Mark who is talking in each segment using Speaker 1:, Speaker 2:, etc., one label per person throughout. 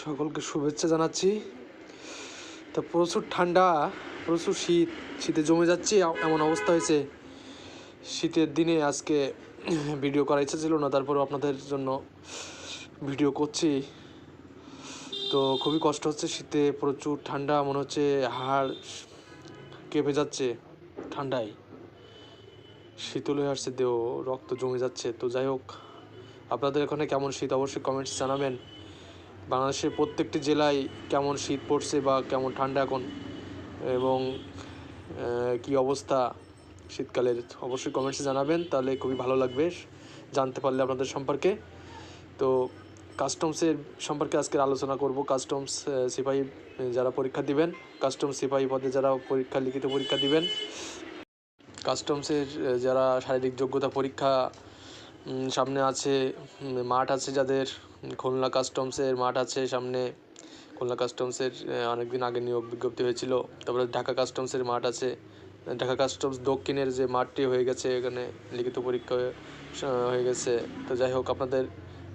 Speaker 1: সকলকে শুভেচ্ছা জানাচ্ছি। তো প্রচুর ঠান্ডা, প্রচুর শীত, শীতে জমে যাচ্ছে এমন অবস্থা হয়েছে। শীতের দিনে আজকে ভিডিও করার ইচ্ছা ছিল না, তারপরেও আপনাদের জন্য ভিডিও করছি। তো খুবই কষ্ট হচ্ছে, শীতে প্রচুর ঠান্ডা, মনে হচ্ছে হাড় কেঁপে যাচ্ছে ঠান্ডায়। শীতল হয়ে আসছে, দেহ, রক্ত জমে যাচ্ছে। তো যাই হোক, আপনাদের এখানে কেমন শীত, অবশ্যই কমেন্টস জানাবেন। বাংলাদেশের প্রত্যেকটি জেলায় কেমন শীত পড়ছে বা কেমন ঠান্ডা এখন, এবং কি অবস্থা শীতকালের, অবশ্যই কমেন্টসে জানাবেন, তাহলে খুবই ভালো লাগবে জানতে পারলে আপনাদের সম্পর্কে। তো কাস্টমসের সম্পর্কে আজকের আলোচনা করব। কাস্টমস সিপাহী যারা পরীক্ষা দিবেন কাস্টমস সিপাহী পদে যারা পরীক্ষা, লিখিত পরীক্ষা দিবেন কাস্টমসের যারা শারীরিক যোগ্যতা পরীক্ষা সামনে আছে মাঠ আছে যাদের, খুলনা কাস্টমসের মাঠ আছে সামনে। খুলনা কাস্টমসের অনেক দিন আগে নিয়োগ বিজ্ঞপ্তি হয়েছিল। তারপরে ঢাকা কাস্টমসের মাঠ আছে। ঢাকা কাস্টমস দক্ষিণের যে মাঠটি হয়ে গেছে, এখানে লিখিত পরীক্ষা হয়ে- গেছে। তো যাই হোক, আপনাদের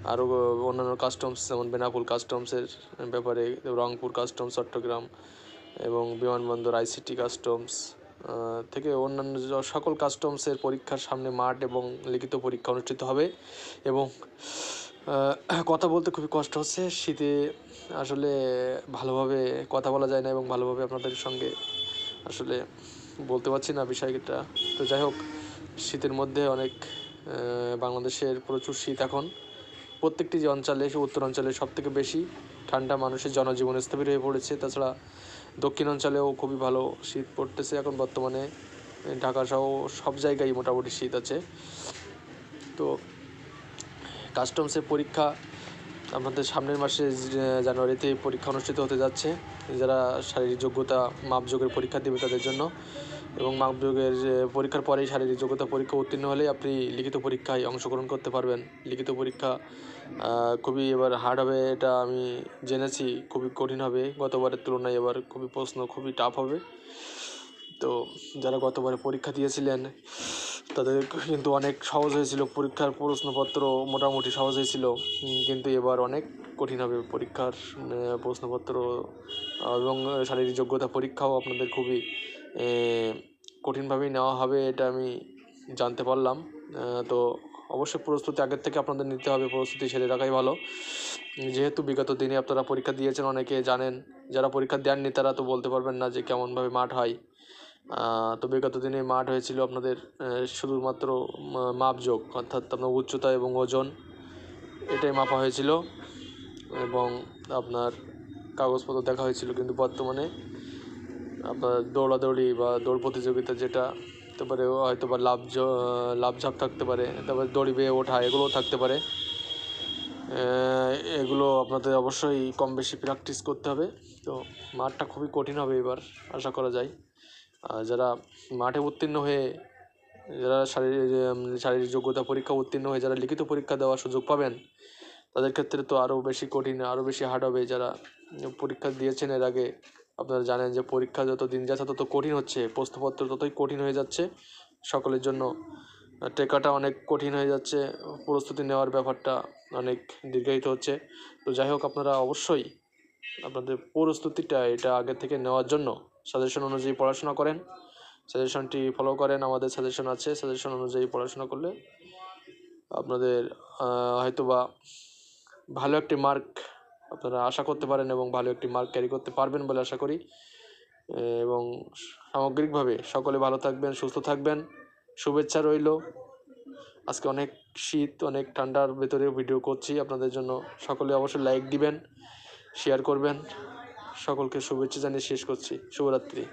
Speaker 1: আরও অন্যান্য কাস্টমস, যেমন বেনাপুল কাস্টমসের ব্যাপারে, রংপুর কাস্টমস, চট্টগ্রাম এবং বিমানবন্দর, আইসিটি কাস্টমস থেকে অন্যান্য সকল কাস্টমসের পরীক্ষার সামনে মাঠ এবং লিখিত পরীক্ষা অনুষ্ঠিত হবে এবং কথা বলতে খুবই কষ্ট হচ্ছে। শীতে আসলে ভালোভাবে কথা বলা যায় না এবং ভালোভাবে আপনাদের সঙ্গে আসলে বলতে পারছি না বিষয়টা। তো যাই হোক, শীতের মধ্যে অনেক বাংলাদেশের প্রচুর শীত এখন। প্রত্যেকটি যে অঞ্চলে, উত্তর অঞ্চলে সব থেকে বেশি ঠান্ডা মানুষের জনজীবন স্থবির হয়ে পড়েছে। তাছাড়া দক্ষিণ অঞ্চলেও খুবই ভালো শীত পড়তেছে এখন বর্তমানে। ঢাকা সহ সব জায়গায় মোটামুটি শীত আছে। তো কাস্টমসের পরীক্ষা আমাদের সামনের মাসে জানুয়ারিতে পরীক্ষা অনুষ্ঠিত হতে যাচ্ছে। যারা শারীরিক যোগ্যতা, মাপযোগের পরীক্ষা দেবে তাদের জন্য। এবং যে পরীক্ষার পরেই শারীরিক যোগ্যতা পরীক্ষা উত্তীর্ণ হলেই আপনি লিখিত পরীক্ষায় অংশগ্রহণ করতে পারবেন। লিখিত পরীক্ষা খুবই এবার হার্ড হবে এটা আমি জেনেছি, খুবই কঠিন হবে। গতবারের তুলনায় এবার খুবই প্রশ্ন, খুবই টাফ হবে। তো যারা গতবারে পরীক্ষা দিয়েছিলেন, তাদের কিন্তু অনেক সহজ হয়েছিল। পরীক্ষার প্রশ্নপত্র মোটামুটি সহজ হয়েছিল। কিন্তু এবার অনেক কঠিন হবে পরীক্ষার প্রশ্নপত্র এবং শারীরিক যোগ্যতা পরীক্ষাও আপনাদের খুবই কঠিনভাবেই নেওয়া হবে, এটা আমি জানতে পারলাম। তো অবশ্যই প্রস্তুতি আগের থেকে আপনাদের নিতে হবে, প্রস্তুতি সেরে রাখাই ভালো। যেহেতু বিগত দিনে আপনারা পরীক্ষা দিয়েছেন, অনেকে জানেন, যারা পরীক্ষা দেননি তারা তো বলতে পারবেন না যে কেমনভাবে মাঠ হয়। তো বিগত দিনে মাঠ হয়েছিল আপনাদের শুধুমাত্র মাপযোগ, অর্থাৎ আপনার উচ্চতা এবং ওজন, এটাই মাপা হয়েছিল। এবং আপনার কাগজপত্র দেখা হয়েছিল, কিন্তু বর্তমানে আপনার দৌড়াদৌড়ি বা দৌড় প্রতিযোগিতা যেটা, তারপরে হয়তো বা লাভ লাভ ঝাপ থাকতে পারে, তারপরে দড়ি বেয়ে ওঠা, এগুলোও থাকতে পারে। এগুলো আপনাদের অবশ্যই কম বেশি প্র্যাকটিস করতে হবে। তো মাঠটা খুবই কঠিন হবে এবার, আশা করা যায়। আর যারা মাঠে উত্তীর্ণ হয়ে, যারা শারীরিক শারীরিক যোগ্যতা পরীক্ষা উত্তীর্ণ হয়ে, যারা লিখিত পরীক্ষা দেওয়ার সুযোগ পাবেন তাদের ক্ষেত্রে তো আরও বেশি কঠিন আরও বেশি হার্ড হবে যারা পরীক্ষা দিয়েছেন এর আগে। আপনারা জানেন যে পরীক্ষা যত দিন যাচ্ছে তত কঠিন হচ্ছে, প্রশ্নপত্র ততই কঠিন হয়ে যাচ্ছে। সকলের জন্য টেকাটা অনেক কঠিন হয়ে যাচ্ছে, প্রস্তুতি নেওয়ার ব্যাপারটা অনেক দীর্ঘায়িত হচ্ছে। তো যাই হোক, আপনারা অবশ্যই আপনাদের প্রস্তুতিটা এটা আগে থেকে নেওয়ার জন্য সাজেশন অনুযায়ী পড়াশোনা করেন। সাজেশনটি ফলো করেন, আমাদের সাজেশন আছে। সাজেশন অনুযায়ী পড়াশোনা করলে আপনাদের হয়তোবা ভালো একটি মার্ক আপনারা আশা করতে পারেন এবং ভালো একটি মার্ক ক্যারি করতে পারবেন বলে আশা করি। এবং সামগ্রিকভাবে সকলে ভালো থাকবেন, সুস্থ থাকবেন। শুভেচ্ছা রইল। আজকে অনেক শীত, অনেক ঠান্ডার ভেতরে ভিডিও করছি। আপনাদের জন্য সকলে অবশ্যই লাইক দিবেন শেয়ার করবেন। সকলকে শুভেচ্ছা জানিয়ে শেষ করছি। শুভরাত্রি।